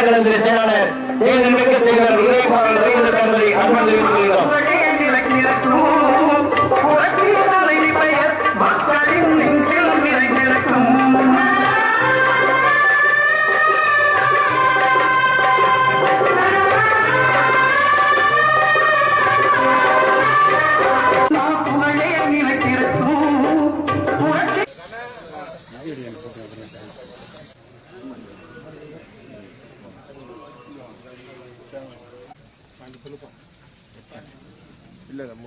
முன்னேற்ற கழகத்தின் செயலாளர் செயலாளர்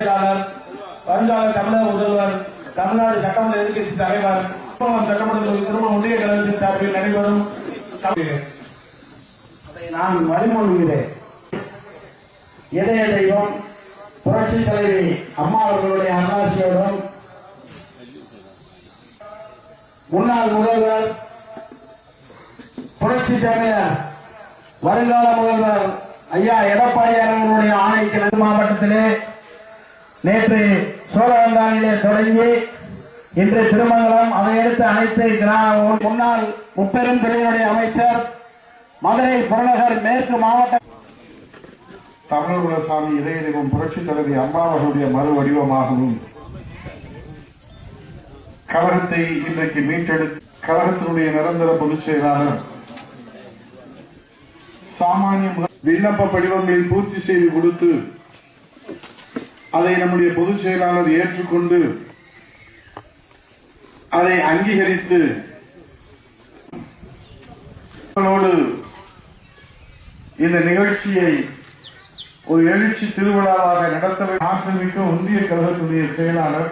வருங்கால தமிழக முதல்வர் தமிழ்நாடு சட்டமன்ற எதிர்கட்சி தலைவர் சட்டமன்ற திருமண ஒன்றிய கழகத்தின் சார்பில் நடைபெறும் அதை நான் வழிமொழிகிறேன் இதய தெய்வம் புரட்சி தலைவி அம்மா அவர்களுடைய அண்ணாசியோடும் முன்னாள் முதல்வர் புரட்சி தலைவர் வருங்கால முதல்வர் ஐயா எடப்பாடியார் அவர்களுடைய ஆணைக்கு நெல் மாவட்டத்திலே நேற்று சோழவந்தானிலே தொடங்கி இன்று திருமங்கலம் அதையடுத்து அனைத்து கிராம முன்னாள் முப்பெரும் துறையினுடைய அமைச்சர் மதுரை புறநகர் மேற்கு மாவட்ட தமிழகுலசாமி இதயதெய்வம் புரட்சி தலைவி அம்மா மறு வடிவமாகவும் கழகத்தை இன்றைக்கு மீட்டெடுத்து கழகத்தினுடைய நிரந்தர பொதுச் செயலாளர் சாமானிய முதல் விண்ணப்ப படிவங்களை பூர்த்தி செய்து கொடுத்து அதை நம்முடைய பொதுச் செயலாளர் ஏற்றுக்கொண்டு அதை அங்கீகரித்து இந்த நிகழ்ச்சியை ஒரு எழுச்சி திருவிழாவாக நடத்த ஆற்றமிக்க ஒன்றிய கழகத்துடைய செயலாளர்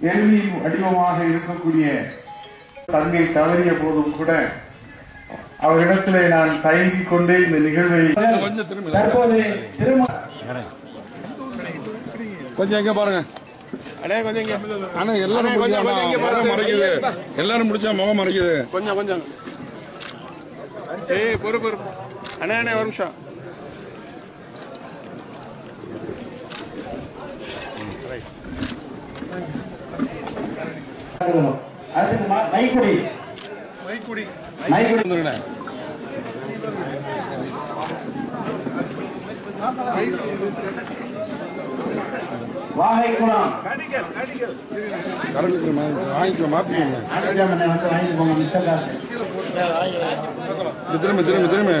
எழுதி வடிவமாக இருக்கக்கூடிய தங்கை தவறிய போதும் கூட அவரிடத்திலே நான் தயங்கிக் கொண்டே இந்த நிகழ்வை தற்போது திருமண கொஞ்சம் எங்க பாருங்க. ஆனா எல்லாரும் மறைக்குது எல்லாரும் முடிச்சா முகம் மறைக்குது கொஞ்சம் கொஞ்சம். ஏய் பொறு பொறு. அண்ணே அண்ணே ஒரு நிமிஷம். வந்துருங்கண்ணே. வாகைக்குளம் வாங்கிக்கோ மாத்திக்கோங்க திரும்ப திரும்ப திரும்ப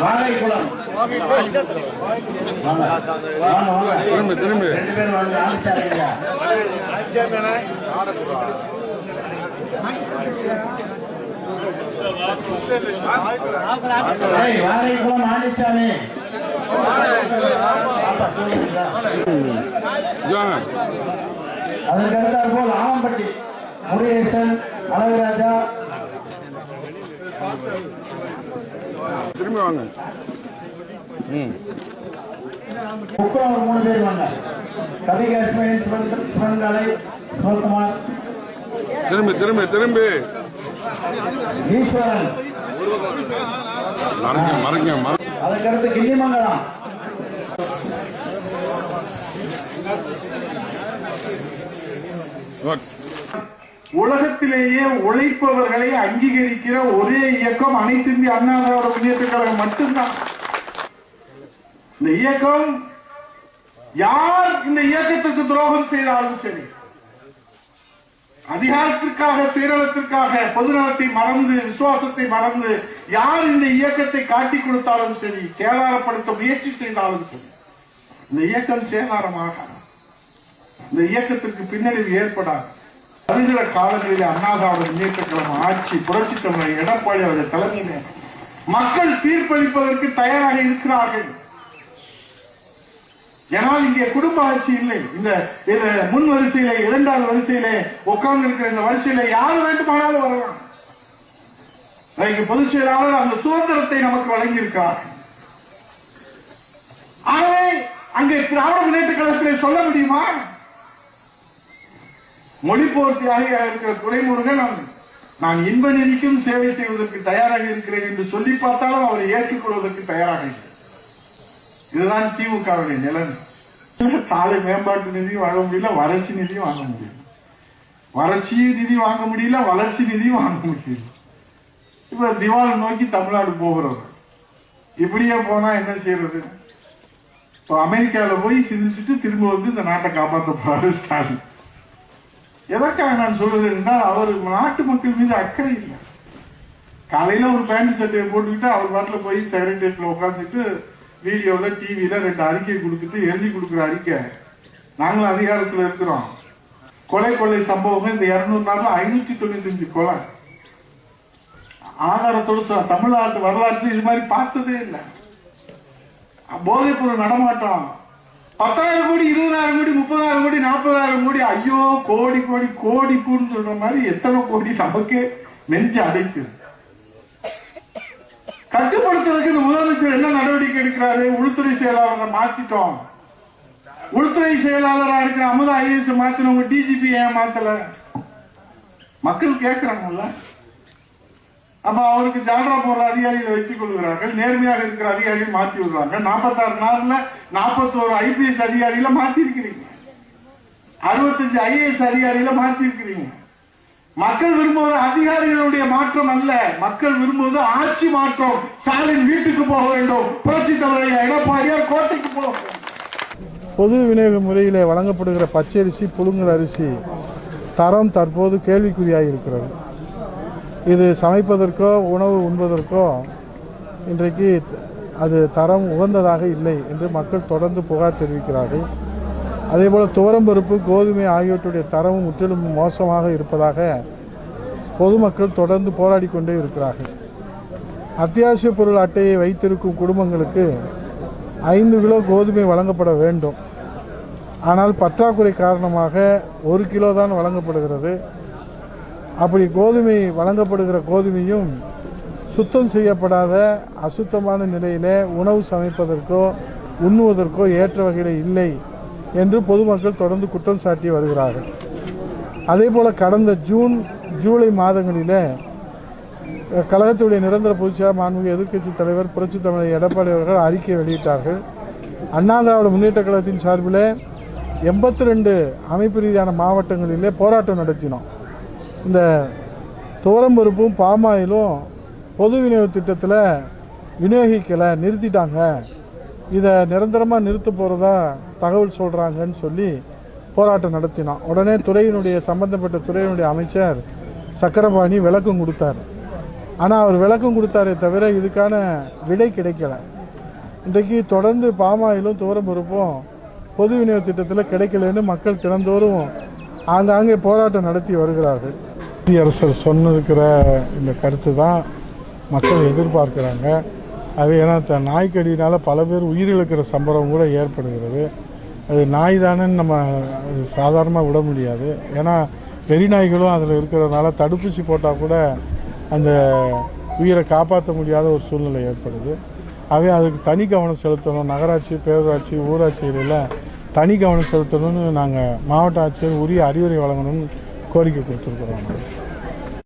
வாகைக்குளம் திரும்ப திரும்ப ஆரம்பிச்சாருங்க ஏய், வாகைக்குளம் போல் ஆவம்பட்டி முருகேசன் அழகுராஜா திரும்பி வாங்க ம் ஒரு மூணு பேர் வாங்க கவி இஸ்மாயில் சிவன் சிவன்காலை சிவகுமார். திரும்பி திரும்பி திரும்பி. ஈஸ்வரன். அதற்கடுத்து கிள்ளிமங்கலம். உலகத்திலேயே உழைப்பவர்களை அங்கீகரிக்கிற ஒரே இயக்கம் அனைத்து இந்திய அண்ணா திராவிட முன்னேற்ற கழகம் மட்டும்தான். இந்த இயக்கம் யார் இந்த இயக்கத்திற்கு துரோகம் செய்தாலும் சரி அதிகாரத்திற்காக சுயநலத்திற்காக பொதுநலத்தை மறந்து விசுவாசத்தை மறந்து யார் இந்த இயக்கத்தை காட்டி கொடுத்தாலும் சரி சேதாரப்படுத்த முயற்சி செய்தாலும் சரி இந்த இயக்கம் சேதாரமாக இந்த இயக்கத்திற்கு பின்னடைவு ஏற்படாது. வருகிற காலங்களில் அண்ணாதாவோட இயக்கக்கிழமை ஆட்சி புரட்சி தமிழர் எடப்பாடி அவருடைய தலைமையில மக்கள் தீர்ப்பளிப்பதற்கு தயாராக இருக்கிறார்கள். ஏனால் இங்கே குடும்ப ஆட்சி இல்லை. இந்த முன் வரிசையில இரண்டாவது வரிசையில உட்கார்ந்து இருக்கிற இந்த வரிசையில யார் வேண்டுமானாலும் வரலாம். இன்னைக்கு பொதுச் செயலாளர் அந்த சுதந்திரத்தை நமக்கு வழங்கியிருக்கிறார். ஆகவே அங்கே திராவிட முன்னேற்ற கழகத்திலே சொல்ல முடியுமா? மொழி போர்த்தியாக இருக்கிற துரைமுருகன் நான் இன்ப நிதிக்கும் சேவை செய்வதற்கு தயாராக இருக்கிறேன் என்று சொல்லி பார்த்தாலும் அவரை ஏற்றுக்கொள்வதற்கு தயாராக இருக்கிறேன் இதுதான் திமுகவுடைய நிலைமை. சாலை மேம்பாட்டு நிதியும் வாங்க முடியல வறட்சி நிதியும் வாங்க முடியல. வறட்சி நிதி வாங்க முடியல வளர்ச்சி நிதியும் வாங்க முடியல. இப்ப திவால் நோக்கி தமிழ்நாடு போகிறது. இப்படியே போனா என்ன செய்யறது? இப்போ அமெரிக்காவில் போய் சிந்திச்சுட்டு திரும்ப வந்து இந்த நாட்டை காப்பாற்ற போறாரு ஸ்டாலின். எதற்காக நான் சொல்றேன்னா அவர் நாட்டு மக்கள் மீது அக்கறை இல்லை. காலையில் ஒரு பேண்ட் சட்டையை போட்டுக்கிட்டு அவர் பாட்டில் போய் செக்ரட்டரியேட்ல உட்காந்துட்டு வீடியோவில் டிவியில ரெண்டு அறிக்கை கொடுத்துட்டு எழுதி கொடுக்குற அறிக்கை. நாங்களும் அதிகாரத்துல இருக்கிறோம். கொலை கொள்ளை சம்பவம் இந்த இருநூறு நாளில் ஐநூத்தி தொண்ணூத்தி அஞ்சு கொலை. ஆதாரத்தோடு தமிழ்நாட்டு வரலாற்று இது மாதிரி பார்த்ததே இல்லை. போதைப்பொருள் நடமாட்டம். பத்தாயிரம் கோடி இருபதாயிரம் கோடி முப்பதாயிரம் கோடி நாற்பதாயிரம் கோடி ஐயோ கோடி கோடி கோடி பூன்னு சொல்ற மாதிரி எத்தனை கோடி நமக்கே நெஞ்சு அடைக்குது. கட்டுப்படுத்துறதுக்கு இந்த முதலமைச்சர் என்ன நடவடிக்கை எடுக்கிறாரு? உள்துறை செயலாளரை மாத்திட்டோம். உள்துறை செயலாளராக இருக்கிற அமுதா ஐஏஎஸ் மாத்தினவங்க டிஜிபி ஏன் மாத்தல? மக்கள் கேட்கிறாங்கல்ல அப்ப அவருக்கு ஜால்ரா போடுற அதிகாரிகளை வச்சுக் கொள்கிறார்கள். நேர்மையாக இருக்கிற அதிகாரிகள் மாத்தி விடுறாங்க. நாற்பத்தாறு நாள்ல நாற்பத்தோரு ஐபிஎஸ் அதிகாரிகளை மாத்தி இருக்கிறீங்க அறுபத்தஞ்சு ஐஏஎஸ் அதிகாரிகளை மாத்தி இருக்கிறீங்க மக்கள் விரும்புவது அதிகாரிகளுடைய மாற்றம் அல்ல. மக்கள் விரும்புவது ஆட்சி மாற்றம். ஸ்டாலின் வீட்டுக்கு போக வேண்டும். புரட்சி தலைவர் எடப்பாடியார் கோட்டைக்கு போக பொது விநியோக முறையில் வழங்கப்படுகிற பச்சரிசி புழுங்கல் அரிசி தரம் தற்போது கேள்விக்குறியாக இருக்கிறது. இது சமைப்பதற்கோ உணவு உண்பதற்கோ இன்றைக்கு அது தரம் உகந்ததாக இல்லை என்று மக்கள் தொடர்ந்து புகார் தெரிவிக்கிறார்கள். அதேபோல் துவரம்பருப்பு கோதுமை ஆகியவற்றுடைய தரமும் முற்றிலும் மோசமாக இருப்பதாக பொதுமக்கள் தொடர்ந்து போராடி கொண்டே இருக்கிறார்கள். அத்தியாவசிய பொருள் அட்டையை வைத்திருக்கும் குடும்பங்களுக்கு ஐந்து கிலோ கோதுமை வழங்கப்பட வேண்டும். ஆனால் பற்றாக்குறை காரணமாக ஒரு கிலோ தான் வழங்கப்படுகிறது. அப்படி கோதுமை வழங்கப்படுகிற கோதுமையும் சுத்தம் செய்யப்படாத அசுத்தமான நிலையில் உணவு சமைப்பதற்கோ உண்ணுவதற்கோ ஏற்ற வகையில் இல்லை என்று பொதுமக்கள் தொடர்ந்து குற்றம் சாட்டி வருகிறார்கள். அதே போல் கடந்த ஜூன் ஜூலை மாதங்களிலே கழகத்துடைய நிரந்தர பொதுச்செயலாளர் மாண்புமிகு எதிர்க்கட்சி தலைவர் புரட்சித் தமிழர் எடப்பாடி அவர்கள் அறிக்கை வெளியிட்டார்கள். அண்ணா திராவிட முன்னேற்ற கழகத்தின் சார்பில் எண்பத்தி ரெண்டு அமைப்பு ரீதியான மாவட்டங்களிலே போராட்டம் நடத்தினோம். இந்த துவரம்பருப்பும் பாமாயிலும் பொது விநியோக திட்டத்தில் விநியோகிக்கலை நிறுத்திட்டாங்க. இதை நிரந்தரமாக நிறுத்த போகிறதா தகவல் சொல்கிறாங்கன்னு சொல்லி போராட்டம் நடத்தினோம் உடனே துறையினுடைய சம்பந்தப்பட்ட துறையினுடைய அமைச்சர் சக்கரபாணி விளக்கம் கொடுத்தார். ஆனால் அவர் விளக்கம் கொடுத்தாரே தவிர இதுக்கான விடை கிடைக்கல. இன்றைக்கு தொடர்ந்து பாமாயிலும் துவரம்பருப்பும் பொது விநியோக திட்டத்தில் கிடைக்கலன்னு மக்கள் தினந்தோறும் ஆங்காங்கே போராட்டம் நடத்தி வருகிறார்கள். மத்திய அரசர் சொன்னிருக்கிற இந்த கருத்து தான் மக்கள் எதிர்பார்க்குறாங்க. அது ஏன்னா த- நாய்க்கடியினால் பல பேர் உயிரிழக்கிற சம்பவம் கூட ஏற்படுகிறது. அது நாய் தானேன்னு நம்ம சாதாரணமாக விட முடியாது. ஏன்னா வெறி நாய்களும் அதில் இருக்கிறதுனால தடுப்பூசி போட்டால் கூட அந்த உயிரை காப்பாற்ற முடியாத ஒரு சூழ்நிலை ஏற்படுது. ஆகவே அதுக்கு தனி கவனம் செலுத்தணும். நகராட்சி பேரூராட்சி ஊராட்சிகளில் தனி கவனம் செலுத்தணும்னு நாங்கள் மாவட்ட ஆட்சியர் உரிய அறிவுரை வழங்கணும்னு கோரிக்கை கொடுத்துருக்குறோம். நாங்கள்